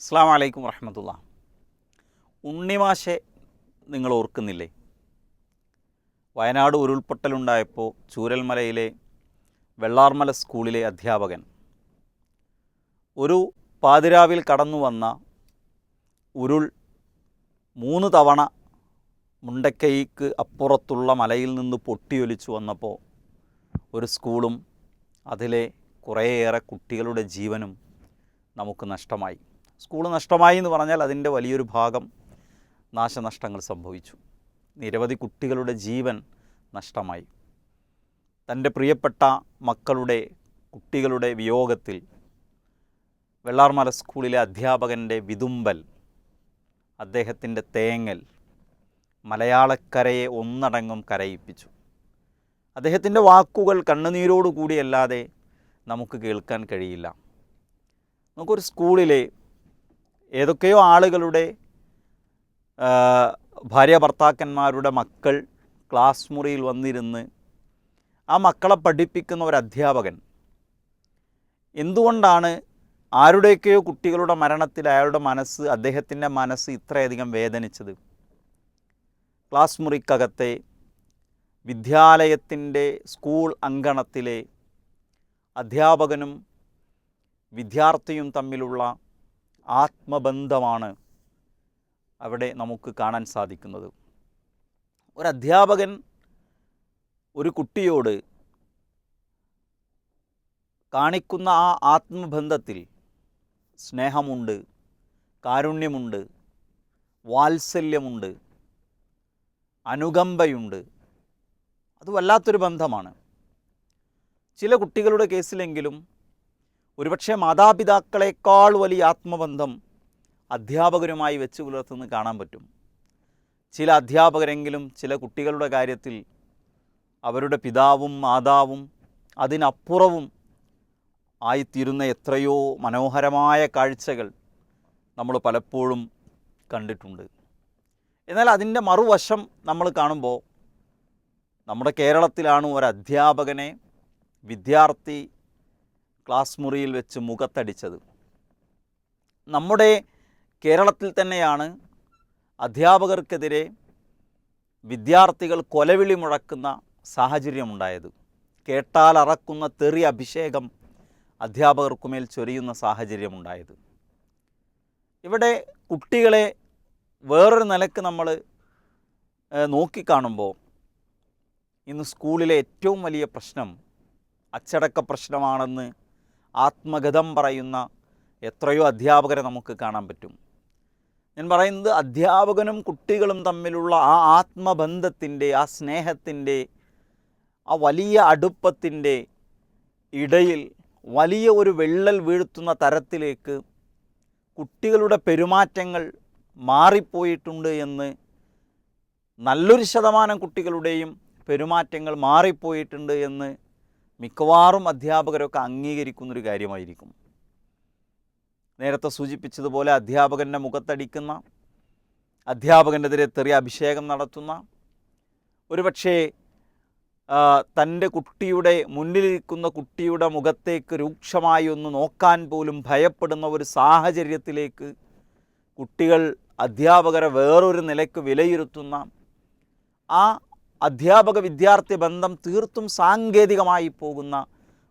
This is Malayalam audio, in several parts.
അസ്സാം വലൈക്കും വറഹമത്തുള്ള. ഉണ്ണിമാശെ നിങ്ങൾ ഓർക്കുന്നില്ലേ? വയനാട് ഉരുൾപൊട്ടലുണ്ടായപ്പോൾ ചൂരൽമലയിലെ വെള്ളാർമല സ്കൂളിലെ അധ്യാപകൻ ഒരു പാതിരാവിൽ കടന്നു വന്ന ഉരുൾ മൂന്ന് തവണ മുണ്ടക്കൈക്ക് അപ്പുറത്തുള്ള മലയിൽ നിന്ന് പൊട്ടിയൊലിച്ചു വന്നപ്പോൾ ഒരു സ്കൂളും അതിലെ കുറേയേറെ കുട്ടികളുടെ ജീവനും നമുക്ക് നഷ്ടമായി. സ്കൂൾ നഷ്ടമായി എന്ന് പറഞ്ഞാൽ അതിന്റെ വലിയൊരു ഭാഗം നാശനഷ്ടങ്ങൾ സംഭവിച്ചു. നിരവധി കുട്ടികളുടെ ജീവൻ നഷ്ടമായി. തന്റെ പ്രിയപ്പെട്ട മക്കളുടെ കുട്ടികളുടെ വിയോഗത്തിൽ വെള്ളാർമല സ്കൂളിലെ അധ്യാപകന്റെ വിതുമ്പൽ അദ്ദേഹത്തിന്റെ തേങ്ങൽ മലയാളക്കരയെ ഒന്നടങ്കം കരയിപ്പിച്ചു. അദ്ദേഹത്തിന്റെ വാക്കുകൾ കണ്ണുനീരോടുകൂടിയല്ലാതെ നമുക്ക് കേൾക്കാൻ കഴിയില്ല. നമുക്കൊരു സ്കൂളിലെ ഏതൊക്കെയോ ആളുകളുടെ ഭാര്യ ഭർത്താക്കന്മാരുടെ മക്കൾ ക്ലാസ് മുറിയിൽ വന്നിരുന്ന് ആ മക്കളെ പഠിപ്പിക്കുന്ന ഒരു അധ്യാപകൻ. എന്തുകൊണ്ടാണ് ആരുടെയൊക്കെയോ കുട്ടികളുടെ മരണത്തിൽ അയാളുടെ മനസ്സ് അദ്ദേഹത്തിന്റെ മനസ്സ് ഇത്രയധികം വേദനിച്ചത്? ക്ലാസ് മുറിക്കകത്തെ വിദ്യാലയത്തിന്റെ സ്കൂൾ അങ്കണത്തിലെ അധ്യാപകനും വിദ്യാർത്ഥിയും തമ്മിലുള്ള ആത്മബന്ധമാണ് അവിടെ നമുക്ക് കാണാൻ സാധിക്കുന്നത്. ഒരു അധ്യാപകൻ ഒരു കുട്ടിയോട് കാണിക്കുന്ന ആ ആത്മബന്ധത്തിൽ സ്നേഹമുണ്ട് കാരുണ്യമുണ്ട് വാത്സല്യമുണ്ട് അനുകമ്പയുണ്ട്. അത് വല്ലാത്തൊരു ബന്ധമാണ്. ചില കുട്ടികളുടെ കേസിലെങ്കിലും ഒരുപക്ഷെ മാതാപിതാക്കളെക്കാൾ വലിയ ആത്മബന്ധം അധ്യാപകരുമായി വെച്ച് പുലർത്തുന്നത് കാണാൻ പറ്റും. ചില അധ്യാപകരെങ്കിലും ചില കുട്ടികളുടെ കാര്യത്തിൽ അവരുടെ പിതാവും മാതാവും അതിനപ്പുറവും ആയിത്തീരുന്ന എത്രയോ മനോഹരമായ കാഴ്ചകൾ നമ്മൾ പലപ്പോഴും കണ്ടിട്ടുണ്ട്. എന്നാൽ അതിന്റെ മറുവശം നമ്മൾ കാണുമ്പോൾ നമ്മുടെ കേരളത്തിലാണ് ഒരു അധ്യാപകനെ വിദ്യാർത്ഥി ക്ലാസ് മുറിയിൽ വെച്ച് മുഖത്തടിച്ചത്. നമ്മുടെ കേരളത്തിൽ തന്നെയാണ് അധ്യാപകർക്കെതിരെ വിദ്യാർത്ഥികൾ കൊലവിളി മുഴക്കുന്ന സാഹചര്യമുണ്ടായത്. കേട്ടാൽ അറക്കുന്ന തെറി അഭിഷേകം അധ്യാപകർക്കുമേൽ ചൊരിയുന്ന സാഹചര്യമുണ്ടായത്. ഇവിടെ കുട്ടികളെ വേറൊരു നിലയ്ക്ക് നമ്മൾ നോക്കിക്കാണുമ്പോൾ ഇന്ന് സ്കൂളിലെ ഏറ്റവും വലിയ പ്രശ്നം അച്ചടക്ക പ്രശ്നമാണെന്ന് ആത്മഗതം പറയുന്ന എത്രയോ അധ്യാപകരെ നമുക്ക് കാണാൻ പറ്റും. ഞാൻ പറയുന്നത് അധ്യാപകനും കുട്ടികളും തമ്മിലുള്ള ആ ആത്മബന്ധത്തിന്റെ ആ സ്നേഹത്തിന്റെ ആ വലിയ അടുപ്പത്തിന്റെ ഇടയിൽ വലിയ ഒരു വെള്ളൽ വീഴ്ത്തുന്ന തരത്തിലേക്ക് കുട്ടികളുടെ പെരുമാറ്റങ്ങൾ മാറിപ്പോയിട്ടുണ്ട് എന്ന് നല്ലൊരു ശതമാനം കുട്ടികളുടെയും പെരുമാറ്റങ്ങൾ മാറിപ്പോയിട്ടുണ്ട് എന്ന് മിക്കവാറും അധ്യാപകരൊക്കെ അംഗീകരിക്കുന്നൊരു കാര്യമായിരിക്കും. നേരത്തെ സൂചിപ്പിച്ചതുപോലെ അധ്യാപകന്റെ മുഖത്തടിക്കുന്ന അധ്യാപകനെതിരെ തെറിയ അഭിഷേകം നടത്തുന്ന ഒരുപക്ഷേ തന്റെ കുട്ടിയുടെ മുന്നിലിരിക്കുന്ന കുട്ടിയുടെ മുഖത്തേക്ക് രൂക്ഷമായി ഒന്ന് നോക്കാൻ പോലും ഭയപ്പെടുന്ന ഒരു സാഹചര്യത്തിലേക്ക് കുട്ടികൾ അധ്യാപകരെ വേറൊരു നിലയ്ക്ക് വിലയിരുത്തുന്ന ആ അധ്യാപക വിദ്യാർത്ഥി ബന്ധം തീർത്തും സാങ്കേതികമായി പോകുന്ന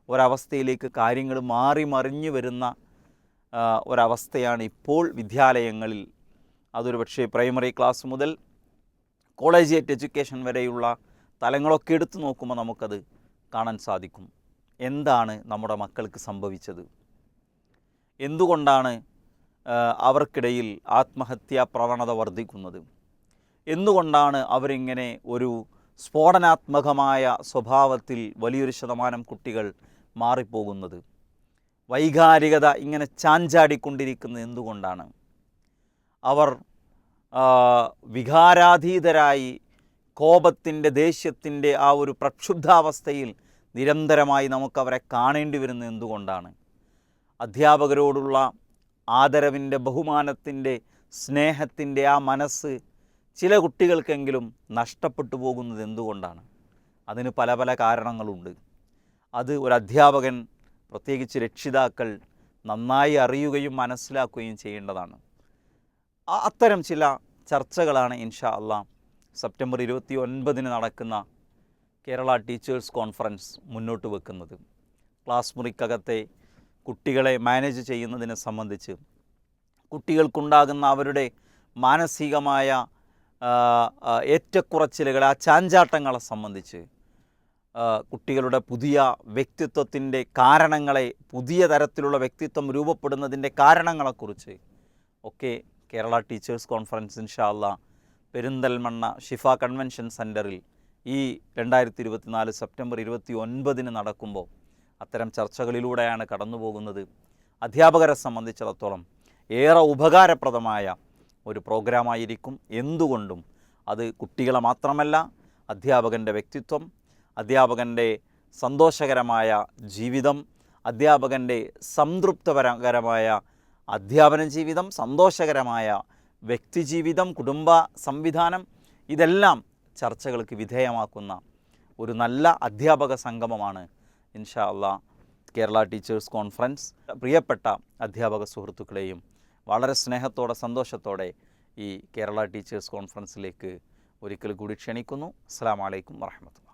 ഒരവസ്ഥയിലേക്ക് കാര്യങ്ങൾ മാറി മറിഞ്ഞു വരുന്ന ഒരവസ്ഥയാണ് ഇപ്പോൾ വിദ്യാലയങ്ങളിൽ. അതൊരു പക്ഷേ പ്രൈമറി ക്ലാസ് മുതൽ കോളേജിയേറ്റ് എഡ്യൂക്കേഷൻ വരെയുള്ള തലങ്ങളൊക്കെ എടുത്തു നോക്കുമ്പോൾ നമുക്കത് കാണാൻ സാധിക്കും. എന്താണ് നമ്മുടെ മക്കൾക്ക് സംഭവിച്ചത്? എന്തുകൊണ്ടാണ് അവർക്കിടയിൽ ആത്മഹത്യാ പ്രവണത വർദ്ധിക്കുന്നത്? എന്തുകൊണ്ടാണ് അവരിങ്ങനെ ഒരു സ്ഫോടനാത്മകമായ സ്വഭാവത്തിൽ വലിയൊരു ശതമാനം കുട്ടികൾ മാറിപ്പോകുന്നത്. വൈകാരികത ഇങ്ങനെ ചാഞ്ചാടിക്കൊണ്ടിരിക്കുന്നത് എന്തുകൊണ്ടാണ്? അവർ വികാരാധീതരായി കോപത്തിന്റെ ദേഷ്യത്തിന്റെ ആ ഒരു പ്രക്ഷുബ്ധാവസ്ഥയിൽ നിരന്തരമായി നമുക്കവരെ കാണേണ്ടി വരുന്നത് എന്തുകൊണ്ടാണ്? അധ്യാപകരോടുള്ള ആദരവിന്റെ ബഹുമാനത്തിന്റെ സ്നേഹത്തിന്റെ ആ മനസ്സ് ചില കുട്ടികൾക്കെങ്കിലും നഷ്ടപ്പെട്ടു പോകുന്നത് എന്തുകൊണ്ടാണ്? അതിന് പല പല കാരണങ്ങളുണ്ട്. അത് ഒരു അധ്യാപകൻ പ്രത്യേകിച്ച് രക്ഷിതാക്കൾ നന്നായി അറിയുകയും മനസ്സിലാക്കുകയും ചെയ്യേണ്ടതാണ്. അത്തരം ചില ചർച്ചകളാണ് ഇൻഷാ അല്ല സെപ്റ്റംബർ ഇരുപത്തി ഒൻപതിന് നടക്കുന്ന കേരള ടീച്ചേഴ്സ് കോൺഫറൻസ് മുന്നോട്ട് വെക്കുന്നത്. ക്ലാസ് മുറിക്കകത്തെ കുട്ടികളെ മാനേജ് ചെയ്യുന്നതിനെ സംബന്ധിച്ച് കുട്ടികൾക്കുണ്ടാകുന്ന അവരുടെ മാനസികമായ ഏറ്റക്കുറച്ചിലുകൾ ആ ചാഞ്ചാട്ടങ്ങളെ സംബന്ധിച്ച് കുട്ടികളുടെ പുതിയ വ്യക്തിത്വത്തിന്റെ കാരണങ്ങളെ പുതിയ തരത്തിലുള്ള വ്യക്തിത്വം രൂപപ്പെടുന്നതിന്റെ കാരണങ്ങളെക്കുറിച്ച് ഒക്കെ കേരള ടീച്ചേഴ്സ് കോൺഫറൻസ് ഇൻഷാല്ല പെരിന്തൽമണ്ണ ഷിഫ കൺവെൻഷൻ സെന്ററിൽ ഈ രണ്ടായിരത്തി ഇരുപത്തിനാല് സെപ്റ്റംബർ ഇരുപത്തി ഒൻപതിന് നടക്കുമ്പോൾ അത്തരം ചർച്ചകളിലൂടെയാണ് കടന്നു പോകുന്നത് അധ്യാപകരെ സംബന്ധിച്ചിടത്തോളം ഏറെ ഉപകാരപ്രദമായ ഒരു പ്രോഗ്രാമായിരിക്കും. എന്തുകൊണ്ടും അത് കുട്ടികളെ മാത്രമല്ല അധ്യാപകന്റെ വ്യക്തിത്വം അധ്യാപകന്റെ സന്തോഷകരമായ ജീവിതം അധ്യാപകന്റെ സംതൃപ്തപരകരമായ അധ്യാപന ജീവിതം സന്തോഷകരമായ വ്യക്തിജീവിതം കുടുംബ സംവിധാനം ഇതെല്ലാം ചർച്ചകൾക്ക് വിധേയമാക്കുന്ന ഒരു നല്ല അധ്യാപക സംഗമമാണ് ഇൻഷാ അള്ളാ കേരള ടീച്ചേഴ്സ് കോൺഫറൻസ്. പ്രിയപ്പെട്ട അധ്യാപക സുഹൃത്തുക്കളെയും വളരെ സ്നേഹത്തോടെ സന്തോഷത്തോടെ ഈ കേരള ടീച്ചേഴ്സ് കോൺഫറൻസിലേക്ക് ഒരിക്കൽ കൂടി ക്ഷണിക്കുന്നു. അസ്സാം വലൈക്കും വാഹമത്തുള്ള